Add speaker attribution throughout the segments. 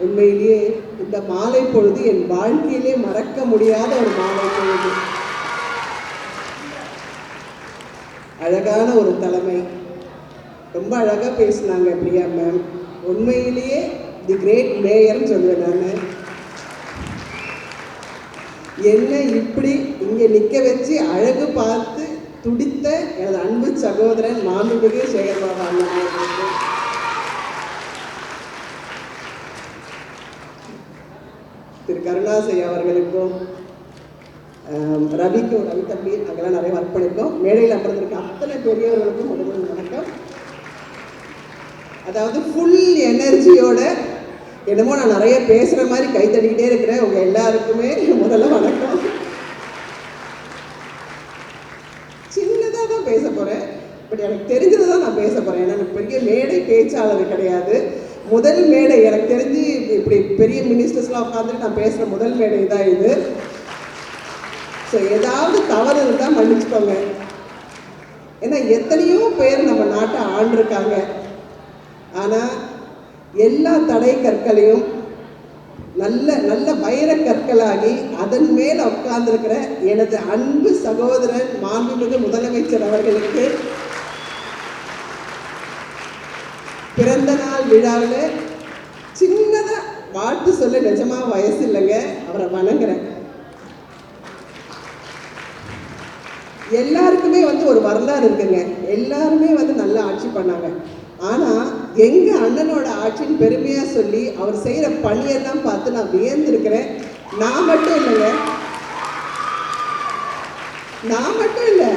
Speaker 1: உண்மையிலேயே இந்த மாலை பொழுது என் வாழ்க்கையிலே மறக்க முடியாத ஒரு மாலை பொழுது. அழகான ஒரு தலைமை. ரொம்ப அழகாக பேசினாங்க பிரியா மேம். உண்மையிலேயே தி கிரேட் மேயர்னு சொல்லுவேன் நான். என்ன இப்படி இங்கே நிற்க வச்சு அழகு பார்த்து துடித்த எனது அன்பு சகோதரன் மாண்புமிகு சேகர்பாபா அண்ணன் அவர்களுக்கு திரு கருணாசை அவர்களுக்கும் ரவிக்கும் ரவி தம்பி அங்கெல்லாம் நிறைய ஒர்க் பண்ணியிருக்கோம் மேடையில் அமர்ந்திருக்க அத்தனை பெரியவர்களுக்கும் முதல்ல வணக்கம். அதாவது ஃபுல் எனர்ஜியோட என்னமோ நான் நிறைய பேசுகிற மாதிரி கை தட்டிக்கிட்டே இருக்கிறேன். உங்கள் எல்லாருக்குமே முதல்ல வணக்கம். சின்னதாக தான் பேச போகிறேன் பட் எனக்கு தெரிஞ்சதை தான் நான் பேச போகிறேன் ஏன்னா எனக்கு பெரிய மேடை பேச்சாளர் கிடையாது. முதல் மேடை எனக்கு தெரிஞ்சு இப்படி பெரிய மினிஸ்டர்ஸ்லாம் உட்காந்துட்டு நான் பேசுகிற முதல் மேடை தான் இது. ஸோ ஏதாவது தவறு இருந்தால் மன்னிச்சுக்கோங்க. ஏன்னா எத்தனையோ பேர் நம்ம நாட்டை ஆண்டிருக்காங்க. ஆனால் எல்லா தடை கற்களையும் நல்ல நல்ல வைர கற்களாகி அதன் மேல் உட்கார்ந்திருக்கிற எனது அன்பு சகோதரன் மாண்புமிகு முதலமைச்சர் அவர்களுக்கு பிறந்த நாள் விழாவில் சின்னதாக வாழ்த்து சொல்ல நிஜமா வயசு இல்லைங்க. அவரை வணங்குறேன். எல்லாருக்குமே வந்து ஒரு வரலாறு இருக்குங்க. எல்லாருமே வந்து நல்லா ஆட்சி பண்ணாங்க. ஆனால் எங்கள் அண்ணனோட ஆட்சின்னு பெருமையாக சொல்லி அவர் செய்கிற பணியெல்லாம் பார்த்து நான் வியந்திருக்கிறேன். நான் மட்டும் இல்லைங்க. நான் மட்டும் இல்லை.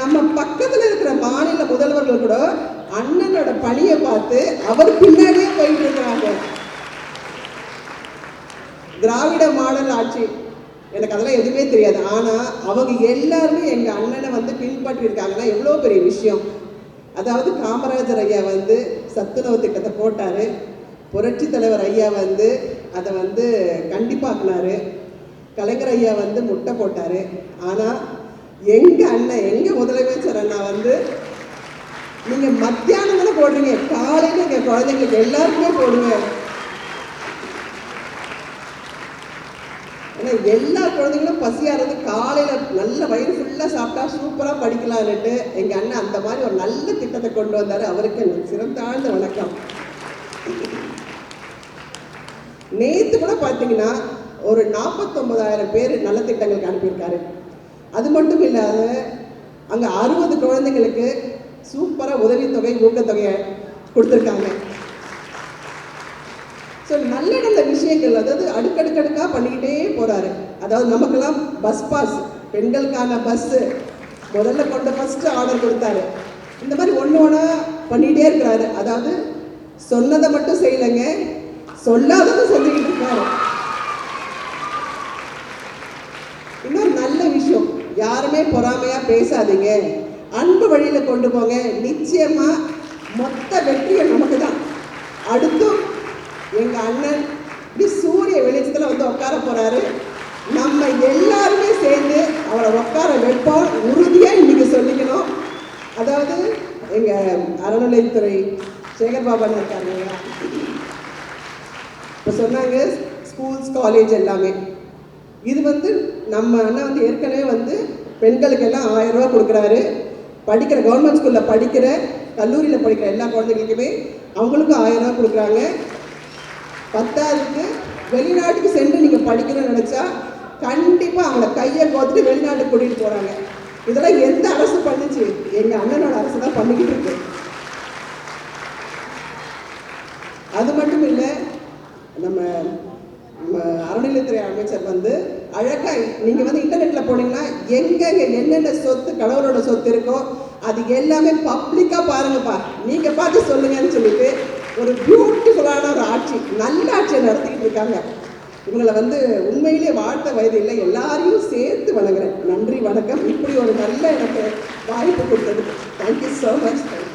Speaker 1: நம்ம பக்கத்தில் இருக்கிற மாநில முதல்வர்கள் கூட அண்ணனோட பணியை பார்த்து அவர் பின்னாடியே போயிட்டு இருக்கிறாங்க. திராவிட மாடல் ஆட்சி. எனக்கு அதெல்லாம் எதுவுமே தெரியாது. ஆனால் அவங்க எல்லாருமே எங்கள் அண்ணனை வந்து பின்பற்றி இருக்காங்கன்னா எவ்வளோ பெரிய விஷயம். அதாவது காமராஜர் ஐயா வந்து சத்துணவு திட்டத்தை போட்டார். புரட்சி தலைவர் ஐயா வந்து அதை வந்து கண்டிப்பாக்குனாரு கலைஞர் ஐயா வந்து முட்டை போட்டார். ஆனால் எங்கள் அண்ணன் எங்கள் முதலமைச்சர் அண்ணா வந்து நீங்கள் மத்தியானம் தானே போடுறீங்க? காலையில் எங்கள் குழந்தைங்களுக்கு எல்லாருக்குமே போடுங்க. ஏன்னா எல்லா குழந்தைங்களும் பசியாகிறது காலையில் நல்ல வயிறு ஃபுல்லாக சாப்பிட்டா சூப்பராக படிக்கலான்னுட்டு எங்கள் அண்ணன் அந்த மாதிரி ஒரு நல்ல திட்டத்தை கொண்டு வந்தார். அவருக்கு சிறந்த சிறந்தாழ்ந்த வணக்கம். நேற்று கூட பார்த்தீங்கன்னா ஒரு நாற்பத்தொம்பதாயிரம் பேர் நல்ல திட்டங்களுக்கு அனுப்பியிருக்காரு. அது மட்டும் இல்லாத அங்கே அறுபது குழந்தைங்களுக்கு சூப்பராக உதவித்தொகை ஊக்கத்தொகையை கொடுத்துருக்காங்க. ஸோ நல்ல நல்ல விஷயங்கள் அதாவது அடுக்கடுக்கடுக்காக பண்ணிக்கிட்டே போகிறாரு அதாவது நமக்கெல்லாம் பஸ் பாஸ் பெண்களுக்கான பஸ்ஸு முதல்ல கொண்டு ஃபஸ்ட்டு ஆர்டர் கொடுத்தாரு. இந்த மாதிரி ஒன்று ஒன்றா பண்ணிகிட்டே இருக்கிறாரு. அதாவது சொன்னதை மட்டும் செய்யலைங்க சொல்லாததும் செஞ்சுக்கிட்டு இருக்காரு. இன்னும் நல்ல விஷயம் யாருமே பொறாமையாக பேசாதீங்க. அன்பு வழியில் கொண்டு போங்க. நிச்சயமாக மொத்த வெற்றியும் நமக்கு தான் அடுத்தும் எங்கள் அண்ணன் இப்படி சூரிய வெளிச்சத்தில் வந்து உட்கார போகிறாரு நம்ம எல்லாருமே சேர்ந்து அவரை உட்கார வைப்போம். உறுதியாக இன்றைக்கி சொல்லிக்கணும். அதாவது எங்கள் அறநிலைத்துறை சேகர் பாபன் இருக்காங்க இல்லையா? இப்போ சொன்னாங்க ஸ்கூல்ஸ் காலேஜ் எல்லாமே. இது வந்து நம்ம அண்ணன் வந்து ஏற்கனவே வந்து பெண்களுக்கு எல்லாம் ஆயிரம் ரூபா கொடுக்குறாரு. படிக்கிற கவர்மெண்ட் ஸ்கூலில் படிக்கிற கல்லூரியில் படிக்கிற எல்லா குழந்தைகளுக்குமே அவங்களுக்கும் ஆயிரம் ரூபா கொடுக்குறாங்க. பத்தாவதுக்கு வெளிநாட்டுக்கு சென்று நீங்கள் படிக்கணும்னு நினச்சா கண்டிப்பாக அவங்கள கையை கோத்துட்டு வெளிநாட்டுக்கு கூட்டிகிட்டு போகிறாங்க இதெல்லாம் எந்த அரசு பண்ணுச்சு? எங்கள் அண்ணனோட அரசு தான் பண்ணிக்கிட்டு இருக்கு. அது மட்டும் இல்லை நம்ம நம்ம அறநிலைத்துறை அமைச்சர் வந்து அழகா நீங்கள் வந்து இன்டர்நெட்டில் போனீங்கன்னா எங்கெங்க என்னென்ன சொத்து கடவுளோட சொத்து இருக்கோ அது எல்லாமே பப்ளிக்காக பாருங்கப்பா. நீங்கள் பார்த்து சொல்லுங்கன்னு சொல்லிட்டு ஒரு பியூட்டிஃபுல்லான ஒரு ஆட்சி நல்ல ஆட்சியை நடத்திக்கிட்டு இருக்காங்க. இவங்களை வந்து உண்மையிலே வாழ்த்த வயது இல்லை. எல்லாரையும் சேர்த்து வணங்குறேன். நன்றி வணக்கம். இப்படி ஒரு நல்ல எனக்கு வாய்ப்பு கொடுத்தது தேங்க்யூ ஸோ மச்